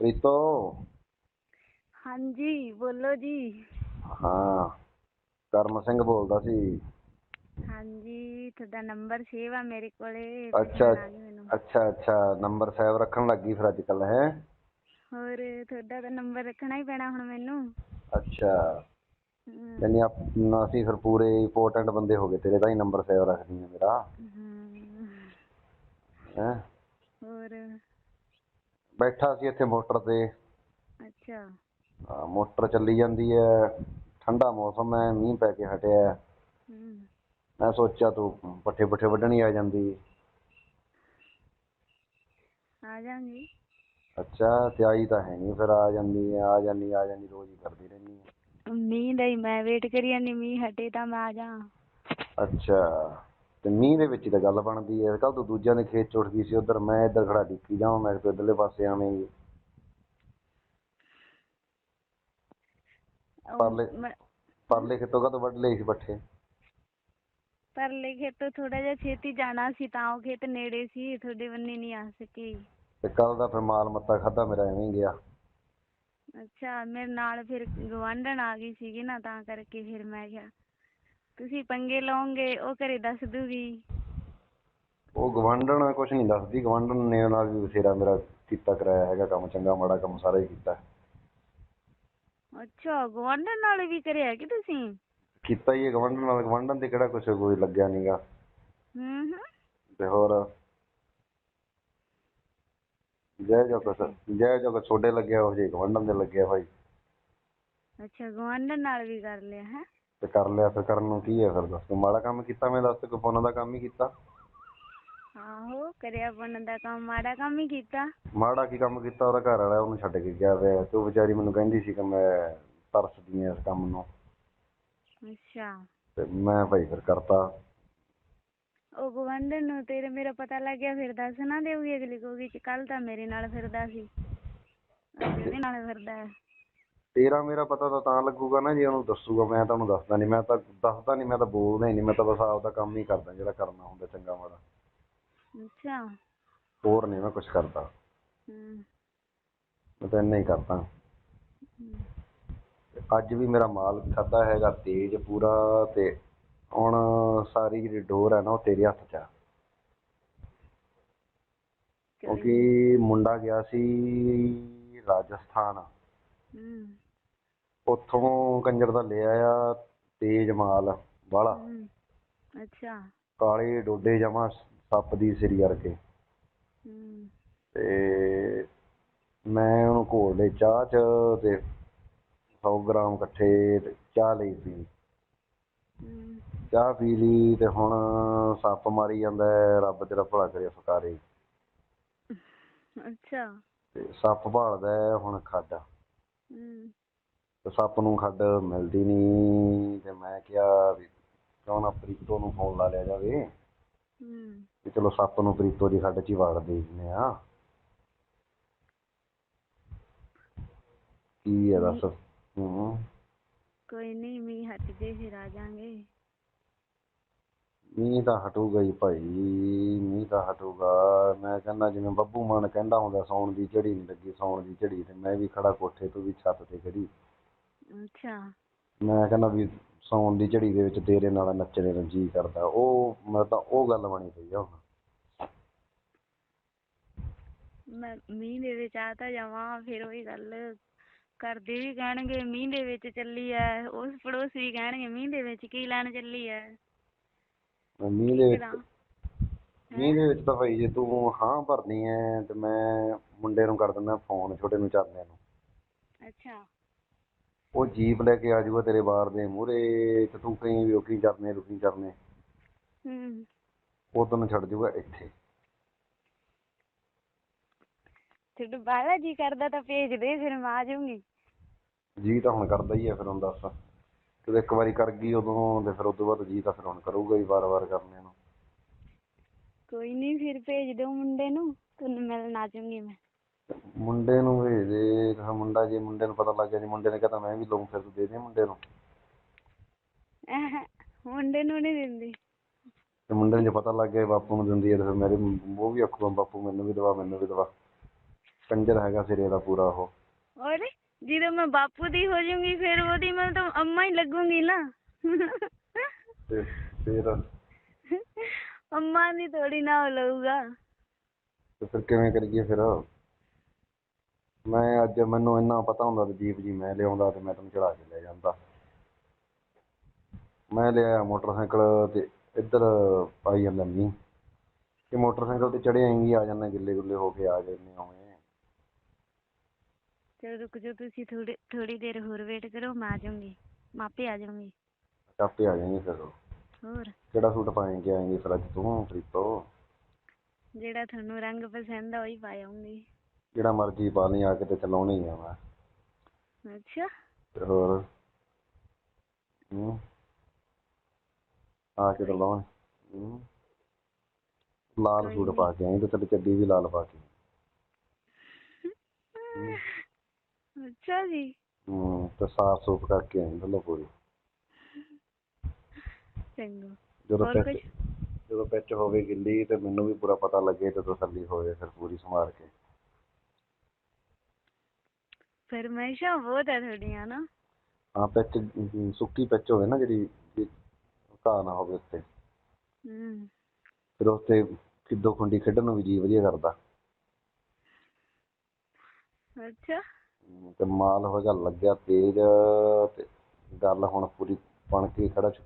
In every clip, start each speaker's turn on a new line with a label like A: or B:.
A: ਪ੍ਰੀਤੋ?
B: ਹਾਂਜੀ ਬੋਲੋ ਜੀ।
A: ਹਾਂ ਕਰਮ ਸਿੰਘ ਬੋਲਦਾ ਸੀ।
B: ਹਾਂਜੀ ਤੁਹਾਡਾ ਨੰਬਰ ਸੇਵ ਆ ਮੇਰੇ ਕੋਲੇ
A: ਅੱਛਾ ਅੱਛਾ ਅੱਛਾ ਨੰਬਰ ਸਾਹਿਬ ਰੱਖਣ ਲੱਗੀ ਫਿਰ ਅੱਜ ਕੱਲ ਹੈ?
B: ਹੋਰ ਤੁਹਾਡਾ ਤਾਂ ਨੰਬਰ ਰੱਖਣਾ ਹੀ ਪੈਣਾ ਹੁਣ ਮੈਨੂੰ।
A: ਅੱਛਾ। ਯਾਨੀ ਆਪ- ਅਸੀਂ ਫਿਰ ਪੂਰੇ ਇੰਪੋਰਟੈਂਟ ਬੰਦੇ ਹੋ ਗਏ ਤੇਰੇ ਤਾਂ ਹੀ ਨੰਬਰ ਸੇਵ ਰੱਖਦੀ ਆ ਮੇਰਾ। ਹੈ?
B: ਹੋਰ?
A: ਬੈਠਾ ਸੀ ਇੱਥੇ ਮੋਟਰ ਤੇ।
B: ਅੱਛਾ।
A: ਹਾਂ, ਮੋਟਰ ਚੱਲੀ ਜਾਂਦੀ ਹੈ ਠੰਡਾ ਮੌਸਮ ਹੈ ਮੀਂਹ ਪੈ ਕੇ ਹਟਿਆ। ਹੈ।
B: ਹਮ,
A: ਮੈਂ ਸੋਚਿਆ ਤੂੰ ਪੱਠੇ ਪੁੱਠੇ ਵੱਢਣੀ ਆ ਜਾਂਦੀ।
B: ਆ ਜਾਾਂਗੀ।
A: ਅੱਛਾ ਤੇ ਆਈ ਤਾਂ ਹੈ ਨਹੀਂ ਫਿਰ ਆ ਜਾਂਦੀ ਹੈ ਆ ਜਾਂਦੀ ਆ ਜਾਂਦੀ ਰੋਜ਼ ਹੀ ਕਰਦੀ ਰਹਿੰਦੀ ਹੈ
B: ਮੀਂਹ ਦਾ ਹੀ ਮੈਂ ਵੇਟ ਕਰੀ ਜਾਂਦੀ ਮੀਂਹ ਹਟੇ ਤਾਂ ਮੈਂ ਆ ਜਾ।
A: ਅੱਛਾ। ਤੇ ਮੀਂਹ ਦੇ ਵਿੱਚ ਤਾਂ ਗੱਲ ਬਣਦੀ ਹੈ। ਕੱਲ ਤੂੰ ਦੂਜਿਆਂ ਦੇ ਖੇਤ ਚ ਉੱਠ ਗਈ ਸੀ ਉਧਰ ਮੈਂ ਇੱਧਰ ਖੜਾ ਡਿੱਕੀ ਜਾਵਾਂ ਮੈਂ ਤੂੰ ਇੱਧਰਲੇ ਪਾਸੇ ਆਵੇਂਗੀ। ਪਰਲੇ- ਪਰਲੇ ਖੇਤੋਂ ਕਦੋਂ ਵੱਢ ਲਏ ਸੀ ਪੱਠੇ?
B: ਪਰਲੇ ਖੇਤ ਥੋੜਾ ਜਿਹਾ ਛੇਤੀ ਜਾਣਾ ਸੀ ਤਾਂ ਉਹ ਖੇਤ ਨੇੜੇ ਸੀ ਤੁਹਾਡੇ ਬੰਨੇ ਨਹੀਂ ਆ ਸਕੀ।
A: ਤੇ ਕੱਲ ਦਾ ਫਿਰ ਮਾਲ ਮੱਤਾ ਖਾਦਾ ਮੇਰਾ ਐਵੇਂ ਹੀ ਗਿਆ।
B: ਅੱਛਾ ਮੇਰੇ ਨਾਲ ਫਿਰ ਗਵਾਂਢਣ ਆ ਗਈ ਸੀਗੀ ਨਾ ਤਾਂ ਕਰਕੇ ਫਿਰ ਮੈਂ ਕਿਹਾ ਤੁਸੀਂ ਪੰਗੇ ਲਓਗੇ ਉਹ ਘਰੇ ਦੱਸ ਦੂਗੀ।
A: ਉਹ ਗਵਾਂਢਣ ਕੁਛ ਨਹੀਂ ਦੱਸਦੀ ਗਵਾਂਢਣ ਨੇ ਨਾਲ ਵੀ ਬਥੇਰਾ ਮੇਰਾ ਕੀਤਾ ਕਰਾਇਆ ਹੈਗਾ ਕੰਮ ਚੰਗਾ ਮਾੜਾ ਕੰਮ ਸਾਰਾ ਹੀ ਕੀਤਾ।
B: ਅੱਛਾ ਗਵਾਂਢਣ ਨਾਲ ਵੀ ਕਰਿਆ ਕਿ ਤੁਸੀਂ?
A: ਕੀਤਾ ਹੀ ਹੈ ਗਵਾਂਢਣ ਨਾਲ ਗਵਾਂਢਣ ਤੇ ਕਿਹੜਾ ਕੁਛ ਕੋਈ ਲੱਗਿਆ ਨਹੀਂਗਾ
B: ਹੂੰ ਹੂੰ।
A: ਤੇ ਹੋਰ? ਜੈ ਜੋ ਕੁਛ ਜੈ ਜੋ ਕੁਛ ਛੋਡੇ ਲੱਗਿਆ ਉਹ ਜੇ ਗਵਾਂਢਣ ਦੇ ਲੱਗਿਆ ਭਾਈ
B: ਅੱਛਾ ਗਵਾਂਢਣ ਨਾਲ ਵੀ ਕਰ ਲਿਆ ਹੈ?
A: ਤੇ ਕਰ ਲਿਆ ਫਿਰ ਕਰਨ ਨੂੰ ਕੀ ਹੈ ਫਿਰ ਦੱਸ ਤੂੰ ਮਾੜਾ ਕੰਮ ਕੀਤਾ ਮੈਂ ਦੱਸ ਕੋਈ ਪੁੰਨ ਦਾ ਕੰਮ ਹੀ ਕੀਤਾ।
B: ਆਹੋ ਕਰਿਆ ਪੁੰਨ ਦਾ ਕੰਮ ਮਾੜਾ ਕੰਮ ਹੀ ਕੀਤਾ।
A: ਮਾੜਾ ਕੀ ਕੰਮ ਕੀਤਾ ਉਹਦਾ ਘਰ ਵਾਲਾ ਉਹਨੂੰ ਛੱਡ ਕੇ ਗਿਆ ਵੇ ਤੇ ਉਹ ਵਿਚਾਰੀ ਮੈਨੂੰ ਕਹਿੰਦੀ ਸੀ ਕਿ ਮੈਂ ਤਰਸਦੀ ਹਾਂ ਇਸ ਕੰਮ ਨੂੰ।
B: ਅੱਛਾ।
A: ਤੇ ਮੈਂ ਭਾਈ ਫਿਰ ਕਰਤਾ।
B: ਉਹ ਗਵਾਂਢਣ ਨੂੰ ਤੇਰੇ ਮੇਰਾ ਪਤਾ ਲੱਗ ਗਿਆ ਫਿਰ ਦੱਸ ਨਾ ਦੇਊਗੀ ਅਗਲੀ ਕਹੂਗੀ ਕਿ ਕੱਲ ਤਾਂ ਮੇਰੇ ਨਾਲ ਫਿਰਦਾ ਸੀ। ਉਹਦੇ ਨਾਲ ਫਿਰਦਾ ਹੈ।
A: ਤੇਰਾ ਮੇਰਾ ਪਤਾ ਤਾਂ ਤਾਂ ਲੱਗੂਗਾ ਨਾ ਜੇ ਉਹਨੂੰ ਦੱਸੂਗਾ ਮੈਂ ਤਾਂ ਉਹਨੂੰ ਦੱਸਦਾ ਨਹੀਂ ਮੈਂ ਤਾਂ ਦੱਸਦਾ ਨਹੀਂ ਮੈਂ ਤਾਂ ਬੋਲਦਾ ਹੀ ਨਹੀਂ ਮੈਂ ਤਾਂ ਬਸ ਆਪਦਾ ਕੰਮ ਹੀ ਕਰਦਾ ਜਿਹੜਾ ਕਰਨਾ ਹੁੰਦਾ ਚੰਗਾ ਮਾੜਾ।
B: ਅੱਛਾ।
A: ਹੋਰ ਨਹੀਂ ਮੈਂ ਕੁਝ ਕਰਦਾ।
B: ਹੂੰ।
A: ਮੈਂ ਤਾਂ ਇੰਨਾ ਹੀ ਕਰਦਾ। ਅੱਜ ਵੀ ਮੇਰਾ ਮਾਲ ਖਾਦਾ ਹੈਗਾ ਤੇਜ਼ ਪੂਰਾ ਤੇ ਹੁਣ ਸਾਰੀ ਜਿਹੜੀ ਡੋਰ ਹੈ ਨਾ ਉਹ ਤੇਰੇ ਹੱਥ 'ਚ ਆ। ਕਿਉਂਕਿ ਮੁੰਡਾ ਗਿਆ ਸੀ ਰਾਜਸਥਾਨ।
B: ਹੂੰ।
A: ਉੱਥੋਂ ਕੰਜਰ ਦਾ ਲੈ ਆਇਆ ਤੇਜ਼ ਮਾਲ
B: ਹੂੰ ਅੱਛਾ।
A: ਕਾਲੇ ਡੋਡੇ ਜਮਾ ਸੱਪ ਦੀ ਸਿਰੀ ਵਰਗੇ। ਤੇ ਮੈਂ ਉਹਨੂੰ ਘੋਲ ਲਏ ਚਾਹ ਚ ਤੇ 100 ਗ੍ਰਾਮ ਇਕੱਠੇ ਤੇ ਚਾਹ ਲਈ ਪੀ ਚਾਹ ਪੀ ਲਈ ਤੇ ਹੁਣ ਸੱਪ ਮਾਰੀ ਜਾਂਦਾ ਹੈ, ਰੱਬ ਤੇਰਾ ਭਲਾ ਕਰੇ ਫਕਾਰੇ।
B: ਅੱਛਾ।
A: ਤੇ ਸੱਪ ਭਾਲਦਾ ਹੈ ਹੁਣ ਖੱਡ
B: ਹੂੰ।
A: ਤੇ ਸੱਪ ਨੂੰ ਖੱਡ ਮਿਲਦੀ ਨਹੀਂ ਤੇ ਮੈਂ ਕਿਹਾ ਵੀ ਕਿਉਂ ਨਾ ਪ੍ਰੀਤੋ ਨੂੰ ਫੋਨ ਲਾ ਲਿਆ ਜਾਵੇ।
B: ਹੂੰ।
A: ਵੀ ਚਲੋ ਸੱਪ ਨੂੰ ਪ੍ਰੀਤੋ ਦੀ ਖੱਡ 'ਚ ਹੀ ਵਾੜ ਦੇ ਦਿੰਦੇ ਆ ਕੀ ਹੈ ਦੱਸ? ਹੂੰ।
B: ਕੋਈ ਨਹੀਂ ਮੀਂਹ ਹਟ ਜੇ ਫਿਰ ਆ ਜਾਾਂਗੇ
A: ਮੀਂਹ ਤਾਂ ਹਟੂਗਾ ਹੀ ਭਾਈ ਮੀਂਹ ਤਾਂ ਹਟੂਗਾ। ਮੈਂ ਕਹਿੰਦਾ ਜਿਵੇਂ ਬੱਬੂ ਮਾਨ ਕਹਿੰਦਾ ਹੁੰਦਾ ਸੌਣ ਦੀ ਝੜੀ ਨਹੀਂ ਲੱਗੀ ਸੌਣ ਦੀ ਝੜੀ ਤੇ ਮੈਂ ਵੀ ਖੜਾ ਕੋਠੇ ਤੋਂ ਵੀ ਛੱਤ ਤੇ ਖੜੀ।
B: ਅੱਛਾ।
A: ਮੈਂ ਕਹਿੰਦਾ ਵੀ ਸੌਣ ਦੀ ਝੜੀ ਦੇ ਵਿੱਚ ਤੇਰੇ ਨਾਲ ਨੱਚਣੇ ਨੂੰ ਜੀ ਕਰਦਾ। ਉਹ ਮੈਂ ਤਾਂ ਉਹ ਗੱਲ ਬਣੀ ਪਈ ਆ ਹੁਣ।
B: ਮੈਂ ਮੀਂਹ ਦੇ ਵਿੱਚ ਆ ਤਾਂ ਜਾਵਾਂ ਫਿਰ ਉਹੀ ਗੱਲ। ਕਰਦੇ ਵੀ ਕਹਿਣਗੇ ਮੀਂਹ ਦੇ ਵਿੱਚ ਚੱਲੀ ਐ। ਉਸ ਪੜੋਸੀ ਵੀ ਕਹਿਣਗੇ ਮੀਂਹ ਦੇ ਵਿੱਚ ਕੀ ਲੈਣ ਚੱਲੀ ਐ?
A: ਮੀਂਹ ਦੇ ਵਿੱਚ ਮੀਂਹ ਦੇ ਵਿੱਚ ਤਾਂ ਭਾਈ ਜੇ ਤੂੰ ਹਾਂ ਭਰਨੀ ਐ ਤੇ ਮੈਂ ਮੁੰਡੇ ਨੂੰ ਕਰ ਦਿੰਦਾ ਫੋਨ ਛੋਟੇ ਨੂੰ ਚਰਨੇ ਨੂੰ।
B: ਅੱਛਾ।
A: ਉਹ ਜੀਪ ਲੈ ਕੇ ਆ ਜਾਊਗਾ ਤੇਰੇ ਬਾਰ ਦੇ ਮੂਹਰੇ ਤੇ ਤੂੰ ਕਹੀਂ ਵੀ ਉਹ ਕੀ ਕਰਨੇ ਰੁਕੀ ਕਰਨੇ।
B: ਹੂੰ।
A: ਉਹ ਤੈਨੂੰ ਛੱਡ ਜਾਊਗਾ ਇੱਥੇ।
B: ਤੁਹਾਡਾ ਬਾਹਲਾ ਜੀ ਕਰਦਾ ਤਾਂ ਭੇਜ ਦੇ ਫਿਰ ਮੈਂ ਆ ਜਾਊਂਗੀ।
A: ਜੀ ਤਾਂ ਹੁਣ ਕਰਦਾ ਹੀ ਐ ਫਿਰ ਹੁਣ ਦੱਸ। ਜਦੋਂ ਇੱਕ ਵਾਰੀ ਕਰ ਗਈ ਉਦੋਂ ਤੇ ਫਿਰ ਉਦੋਂ ਬਾਅਦ ਜੀ ਤਾਂ ਫਿਰ ਹੁਣ ਕਰੂਗਾ ਹੀ ਵਾਰ-ਵਾਰ ਕਰਨੇ ਨੂੰ।
B: ਕੋਈ ਨਹੀਂ ਫਿਰ ਭੇਜ ਦਿਓ ਮੁੰਡੇ ਨੂੰ ਤੁਹਾਨੂੰ ਮਿਲਣ ਆ ਜਾਊਂਗੀ ਮੈਂ।
A: ਮੁੰਡੇ ਨੂੰ ਭੇਜ ਦੇ ਤਾਂ ਮੁੰਡਾ ਜੇ ਮੁੰਡੇ ਨੂੰ ਪਤਾ ਲੱਗ ਗਿਆ ਜੀ ਮੁੰਡੇ ਨੇ ਕਹਤਾ ਮੈਂ ਵੀ ਲਊਂ ਫਿਰ ਤੂੰ ਦੇ ਦੇ ਮੁੰਡੇ ਨੂੰ।
B: ਮੁੰਡੇ ਨੂੰ ਨਹੀਂ ਦਿੰਦੀ।
A: ਤੇ ਮੁੰਡੇ ਨੂੰ ਜੇ ਪਤਾ ਲੱਗ ਗਿਆ ਵੀ ਬਾਪੂ ਨੂੰ ਦਿੰਦੀ ਹੈ ਤੇ ਫਿਰ ਮੇਰੇ ਉਹ ਵੀ ਆਖੂਗਾ ਬਾਪੂ ਮੈਨੂੰ ਵੀ ਦਵਾ ਮੈਨੂੰ ਵੀ ਦਵਾ। ਕੰਜਰ ਹੈਗਾ ਸਿਰੇ ਦਾ ਪੂਰਾ ਉਹ।
B: ਔਰ ਜਦੋਂ ਮੈਂ ਬਾਪੂ ਦੀ ਹੋ ਜਾਊਂਗੀ ਫਿਰ ਉਹਦੀ ਮੈਂ ਤਾਂ ਅੰਮਾ ਹੀ ਲੱਗੂੰਗੀ ਨਾ।
A: ਤੇ ਫਿਰ?
B: ਅੰਮਾ ਦੀ ਥੋੜੀ ਨਾ ਉਹ ਲਊਗਾ।
A: ਤੇ ਫਿਰ ਕਿਵੇਂ ਕਰੀਏ ਫਿਰ? ਮੈਂ ਅੱਜ ਮੈਨੂੰ ਇੰਨਾ ਪਤਾ ਹੁੰਦਾ ਤੇ ਜੀਪ ਜੀ ਮੈਂ ਲਿਆਉਂਦਾ ਤੇ ਮੈਂ ਤੈਨੂੰ ਚੜਾ ਕੇ ਲੈ ਜਾਂਦਾ। ਮੈਂ ਲਿਆਇਆ ਮੋਟਰਸਾਈਕਲ ਤੇ ਇੱਧਰ ਪਾਈ ਜਾਂਦਾ ਮੀਂਹ। ਤੇ ਮੋਟਰਸਾਈਕਲ ਤੇ ਚੜੇ ਆਏਂਗੀ ਆ ਜਾਂਦਾ ਗਿੱਲੇ ਗੁੱਲੇ ਹੋ ਕੇ ਆ ਜਾਂਦੇ ਉਵੇਂ।
B: ਚਲੋ ਰੁਕ ਜਾਓ ਤੁਸੀਂ ਥੋੜੀ ਥੋੜੀ ਦੇਰ ਹੋਰ ਵੇਟ ਕਰੋ ਮੈਂ ਆ ਜਾਊਂਗੀ। ਮਾਪੇ ਆ ਜਾਊਂਗੀ
A: ਚਾਪੇ ਆ ਜਾਏਂਗੇ ਫਿਰ
B: ਹੋਰ?
A: ਕਿਹੜਾ ਸੂਟ ਪਾਏਂਗੇ ਆਏਂਗੇ ਫਿਰ ਅੱਜ ਤੂੰ ਪ੍ਰੀਤੋ?
B: ਜਿਹੜਾ ਤੁਹਾਨੂੰ ਰੰਗ ਪਸੰਦ ਆ ਉਹੀ ਪਾ ਆਊਂਗੀ
A: ਜਿਹੜਾ ਮਰਜ਼ੀ ਪਾ ਲਈ ਆ ਕੇ ਤੇ ਚਲਾਉਣੀ ਆ ਮੈਂ।
B: ਅੱਛਾ।
A: ਤੇ ਹੋਰ? ਹੂੰ। ਆ ਕੇ ਤਾਂ ਲਾਉਣ। ਹੂੰ। ਲਾਲ ਸੂਟ ਪਾ ਕੇ ਆਈ ਤੇ ਤੇਰੀ ਚੱਡੀ ਵੀ ਲਾਲ ਪਾ ਕੇ
B: ਅੱਛਾ ਜੀ।
A: ਹੂੰ ਤੇ ਸਾਫ਼ ਸੂਫ ਕਰਕੇ ਆਈ ਬੱਲੋ ਪੂਰੀ।
B: ਚੰਗਾ।
A: ਜਦੋਂ
B: ਹੋਰ
A: ਪਿੱਚ
B: ਕੁਛ?
A: ਜਦੋਂ ਪਿੱਚ ਹੋਵੇ ਗਿੱਲੀ ਤੇ ਮੈਨੂੰ ਵੀ ਪੂਰਾ ਪਤਾ ਲੱਗੇ ਤੇ ਤਸੱਲੀ ਹੋਵੇ ਫਿਰ ਪੂਰੀ ਸੰਭਾਲ ਕੇ।
B: ਫਰਮਾਇਸ਼ਾਂ ਬਹੁਤ ਹੈ ਤੁਹਾਡੀਆਂ ਨਾ।
A: ਹਾਂ ਪਿੱਚ ਸੁੱਕੀ ਪਿੱਚ ਹੋਵੇ ਨਾ ਜਿਹੜੀ ਘਾਹ ਨਾ ਹੋਵੇ ਉੱਤੇ।
B: ਹੂੰ।
A: ਫਿਰ ਉੱਤੇ ਕਿੱਦੋ ਖੁੰਡੀ ਖੇਡਣ ਨੂੰ ਵੀ ਜੀ ਵਧੀਆ ਕਰਦਾ।
B: ਅੱਛਾ।
A: ਤੇ ਮਾਲ ਹੋ ਜਾ ਲੱਗਿਆ ਤੇਜ਼ ਤੇ ਗੱਲ ਹੁਣ ਪੂਰੀ ਬਣ ਕੇ ਖੜਾ ਚ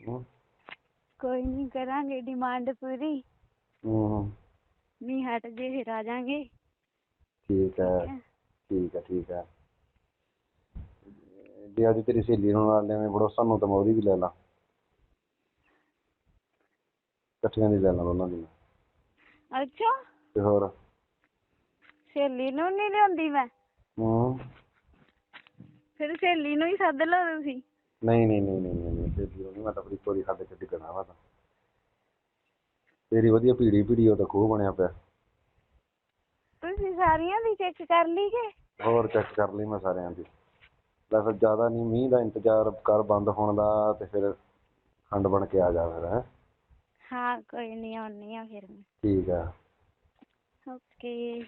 A: ਹਮ,
B: ਕੋਈ ਨਹੀਂ ਕਰਾਂਗੇ ਡਿਮਾਂਡ ਪੂਰੀ।
A: ਹਮ,
B: ਨਹੀਂ ਹਟ ਜੇ ਫਿਰ ਆ ਜਾਾਂਗੇ
A: ਠੀਕ ਹੈ ਠੀਕ ਹੈ ਠੀਕ ਹੈ ਜੇ ਅੱਜ ਤੇਰੀ ਸਹੇਲੀ ਨੂੰ ਨਾਲ ਲੈਵੇਂ ਬੜੋਸਾ ਨੂੰ ਤਾਂ ਮੈਂ ਉਹਦੀ ਵੀ ਲੈ ਲਾ। ਇਕੱਠੀਆਂ ਦੀ ਲੈ ਲਾ ਦੋਨਾਂ ਦੀ।
B: ਅੱਛਾ।
A: ਤੇ ਹੋਰ?
B: ਸਹੇਲੀ ਨੂੰ ਨਹੀਂ ਲਿਆਉਂਦੀ ਮੈਂ?
A: ਹੂੰ।
B: ਫਿਰ ਸਹੇਲੀ ਨੂੰ ਹੀ ਸੱਦ ਲਓ ਤੁਸੀਂ।
A: ਨਹੀਂ ਨਹੀਂ ਨਹੀਂ ਨਹੀਂ ਨਹੀਂ ਸਹੇਲੀ ਨੂੰ ਨਹੀਂ ਮੈਂ ਤਾਂ ਆਪਣੀ ਚੋਰੀ ਖਾਦੇ ਚ ਡਿੱਗਣਾ ਵਾ ਤਾਂ। ਤੇਰੀ ਵਧੀਆ ਭੀੜੀ ਭੀੜੀ ਉਹ ਤਾਂ ਖੂਹ ਬਣਿਆ ਪਿਆ।
B: ਤੁਸੀਂ ਸਾਰੀਆਂ ਦੀ ਚੈੱਕ ਕਰ ਲਈ ਕਿ?
A: ਹੋਰ ਚੈੱਕ ਕਰ ਲਈ ਮੈਂ ਸਾਰਿਆਂ ਦੀ। ਲੈ ਫਿਰ ਜ਼ਿਆਦਾ ਨਹੀਂ ਮੀਂਹ ਦਾ ਇੰਤਜ਼ਾਰ ਕਰ ਬੰਦ ਹੋਣ ਦਾ ਤੇ ਫਿਰ ਖੰਡ ਬਣ ਕੇ ਆ ਜਾ ਫਿਰ ਹੈਂ।
B: ਹਾਂ ਕੋਈ ਨਹੀਂ ਆਉਣੀ ਆ ਫਿਰ ਮੈਂ।
A: ਠੀਕ ਆ।
B: ਓਕੇ